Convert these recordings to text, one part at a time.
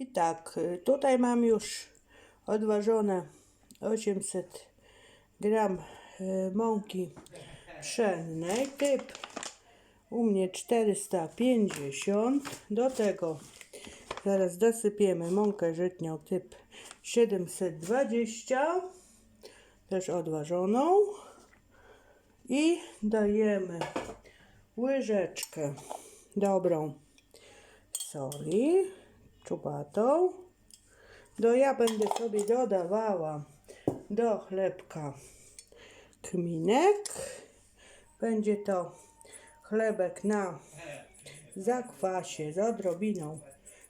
I tak, y, tutaj mam już odważone 800 gram y, mąki pszennej, typ u mnie 450. Do tego zaraz dosypiemy mąkę żytnią typ 720, też odważoną. I dajemy łyżeczkę dobrą soli, czubatą. Do ja będę sobie dodawała do chlebka kminek. Będzie to chlebek na zakwasie z odrobiną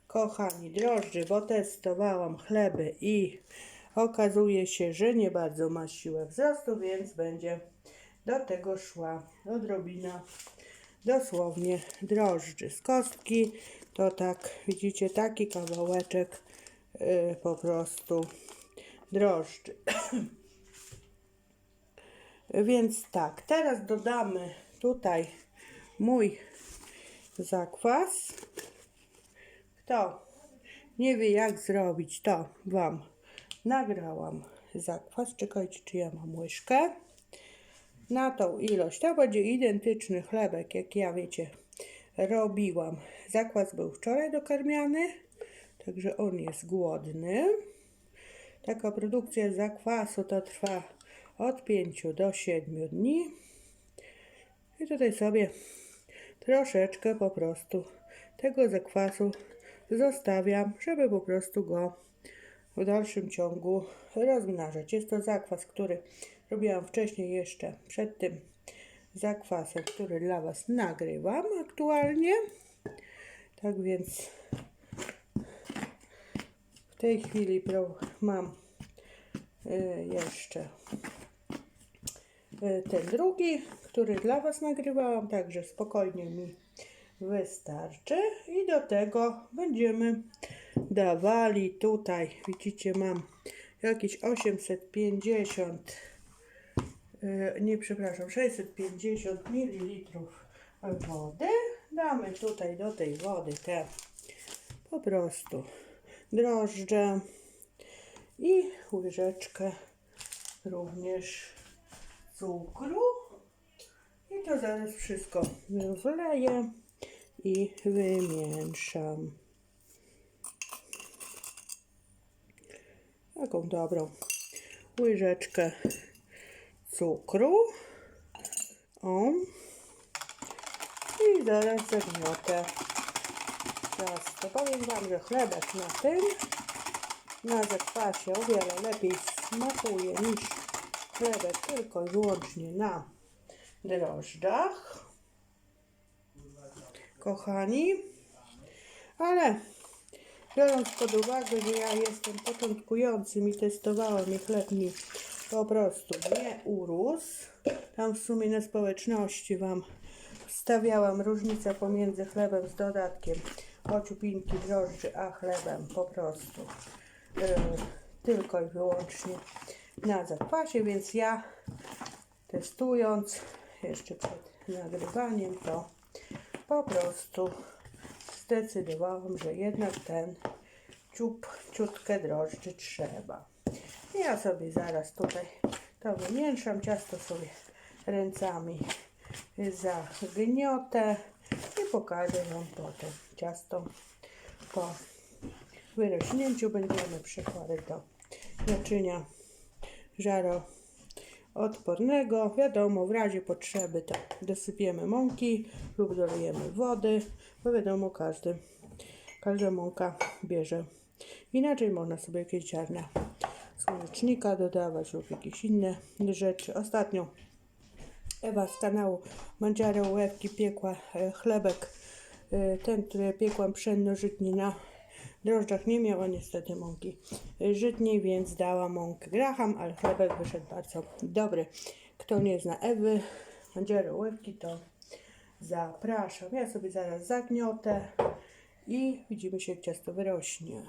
kochani drożdży, bo testowałam chleby i okazuje się, że nie bardzo ma siłę wzrostu, więc będzie do tego szła odrobina dosłownie drożdży z kostki. To tak, widzicie, taki kawałeczek y, po prostu drożdży. Więc tak, teraz dodamy tutaj mój zakwas. Kto nie wie jak zrobić, to Wam nagrałam zakwas. Czekajcie, czy ja mam łyżkę. Na tą ilość, to będzie identyczny chlebek, jak ja wiecie, robiłam. Zakwas był wczoraj dokarmiany, także on jest głodny. Taka produkcja zakwasu to trwa od 5 do 7 dni. I tutaj sobie troszeczkę po prostu tego zakwasu zostawiam, żeby po prostu go w dalszym ciągu rozmnażać. Jest to zakwas, który robiłam wcześniej jeszcze przed tym zakwasem, który dla Was nagrywam aktualnie. Tak więc w tej chwili mam y, jeszcze y, ten drugi, który dla Was nagrywałam, także spokojnie mi wystarczy. I do tego będziemy dawali tutaj, widzicie, mam jakieś 850, y, nie przepraszam, 650 ml wody. Damy tutaj do tej wody te po prostu drożdże i łyżeczkę również cukru. I to zaraz wszystko wleję i wymieszam. Taką dobrą łyżeczkę cukru. O. I zaraz zagniotę ciasto. Powiem Wam, że chlebek na tym, na zakwasie o wiele lepiej smakuje niż chlebek tylko i wyłącznie na drożdżach. Kochani, ale biorąc pod uwagę, że ja jestem początkującym i testowałam i chleb mi po prostu nie urósł, tam w sumie na społeczności Wam wstawiałam różnicę pomiędzy chlebem z dodatkiem ociupinki drożdży, a chlebem po prostu yy, tylko i wyłącznie na zakwasie, więc ja testując jeszcze przed nagrywaniem to po prostu zdecydowałam, że jednak ten ciup, ciutkę drożdży trzeba. Ja sobie zaraz tutaj to wymieszam, ciasto sobie ręcami zagniotę i pokażę Wam potem ciasto po wyrośnięciu będziemy przekładać do naczynia żaro odpornego. Wiadomo, w razie potrzeby to dosypiemy mąki lub dolejemy wody, bo wiadomo, każdy, każda mąka bierze. Inaczej można sobie jakieś ziarna słonecznika dodawać lub jakieś inne rzeczy. Ostatnio Ewa z kanału Mandziara Łewki piekła e, chlebek, e, ten, który piekłam pszenno-żytni na drożdżach. Nie miała niestety mąki żytniej, więc dała mąkę graham, ale chlebek wyszedł bardzo dobry. Kto nie zna Ewy Mandziara Łewki, to zapraszam. Ja sobie zaraz zagniotę i widzimy się, jak ciasto wyrośnie.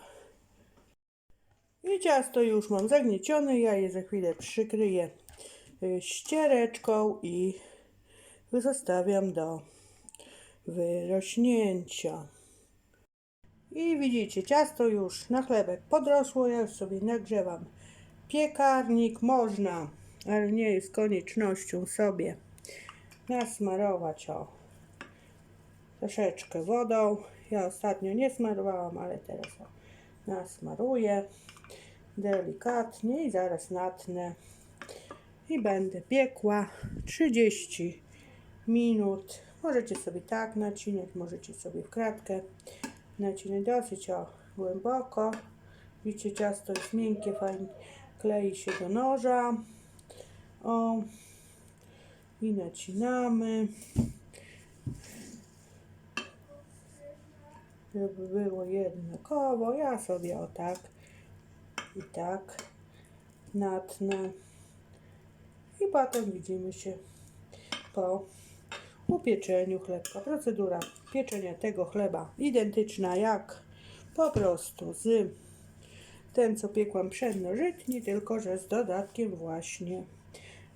I ciasto już mam zagniecione, ja je za chwilę przykryję y, ściereczką i zostawiam do wyrośnięcia. I widzicie, ciasto już na chlebek podrosło. Ja już sobie nagrzewam piekarnik. Można, ale nie jest koniecznością sobie nasmarować o troszeczkę wodą. Ja ostatnio nie smarowałam, ale teraz nasmaruję delikatnie i zaraz natnę i będę piekła 30 minut. Możecie sobie tak nacinać, możecie sobie w kratkę nacinać dosyć o, głęboko. Widzicie, ciasto jest miękkie, fajnie klei się do noża. O, i nacinamy. Żeby było jednakowo. Ja sobie o tak i tak natnę. I potem widzimy się po upieczeniu chlebka. Procedura pieczenia tego chleba identyczna jak po prostu z ten, co piekłam pszennożytni, tylko że z dodatkiem właśnie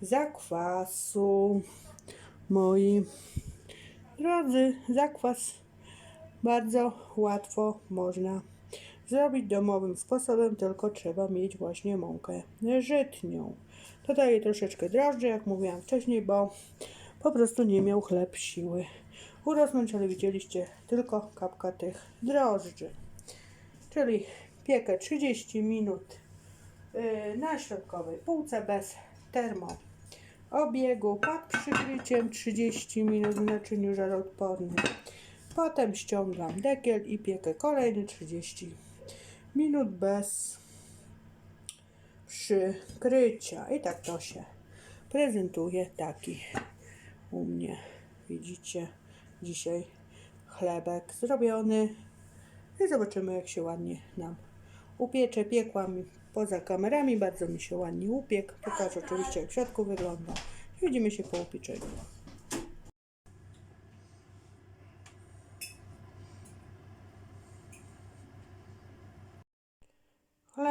zakwasu. Moi drodzy, zakwas bardzo łatwo można zrobić domowym sposobem, tylko trzeba mieć właśnie mąkę żytnią. Dodaję troszeczkę drożdży, jak mówiłam wcześniej, bo po prostu nie miał chleb siły urosnąć, ale widzieliście tylko kapka tych drożdży. Czyli piekę 30 minut yy, na środkowej półce bez termoobiegu pod przykryciem 30 minut w naczyniu żaroodpornym. Potem ściągam dekiel i piekę kolejne 30 minut bez przykrycia. I tak to się prezentuje taki u mnie. Widzicie, dzisiaj chlebek zrobiony. I zobaczymy, jak się ładnie nam upiecze. Piekłam poza kamerami, bardzo mi się ładnie upiekł. Pokażę oczywiście, jak w środku wygląda. Widzimy się po upieczeniu.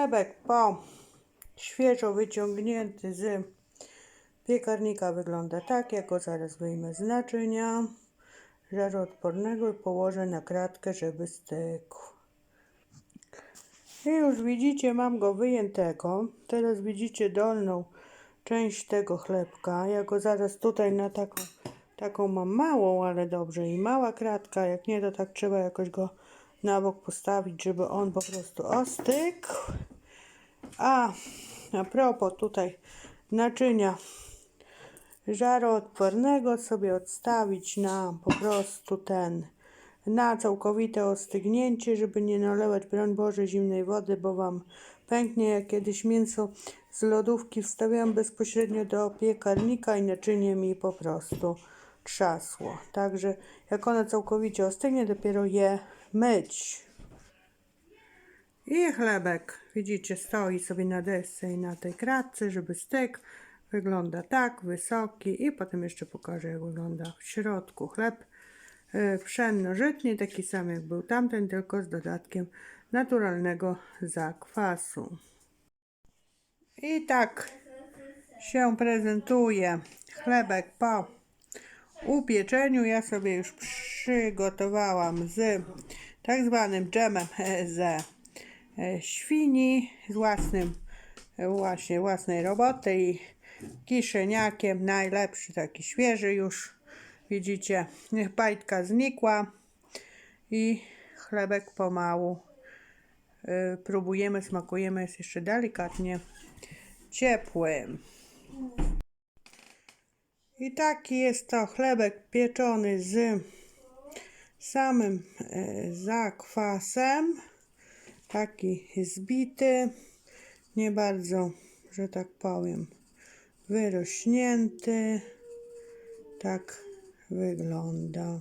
Chlebek po świeżo wyciągnięty z piekarnika wygląda tak, jak go zaraz wyjmę z naczynia żaroodpornego i położę na kratkę, żeby stykł. I już widzicie, mam go wyjętego. Teraz widzicie dolną część tego chlebka. Ja go zaraz tutaj na taką, taką mam małą, ale dobrze. I mała kratka, jak nie, to tak trzeba jakoś go na bok postawić, żeby on po prostu ostygł. A a propos tutaj naczynia żaroodpornego sobie odstawić na po prostu ten na całkowite ostygnięcie, żeby nie nalewać, broń Boże, zimnej wody, bo Wam pęknie. Jak kiedyś mięso z lodówki wstawiałam bezpośrednio do piekarnika i naczynie mi po prostu trzasło. Także jak ono całkowicie ostygnie, dopiero je myć. I chlebek, widzicie, stoi sobie na desce i na tej kratce, żeby stykł. Wygląda tak, wysoki i potem jeszcze pokażę, jak wygląda w środku chleb e, pszenno-żytni, taki sam jak był tamten, tylko z dodatkiem naturalnego zakwasu. I tak się prezentuje chlebek po upieczeniu. Ja sobie już przygotowałam z tak zwanym dżemem ze świni, z własnym e, właśnie własnej roboty i kiszeniakiem, najlepszy, taki świeży już. Widzicie, bajtka znikła i chlebek pomału y, próbujemy, smakujemy, jest jeszcze delikatnie ciepły. I taki jest to chlebek pieczony z samym zakwasem. Taki zbity, nie bardzo, że tak powiem, wyrośnięty. Tak wygląda.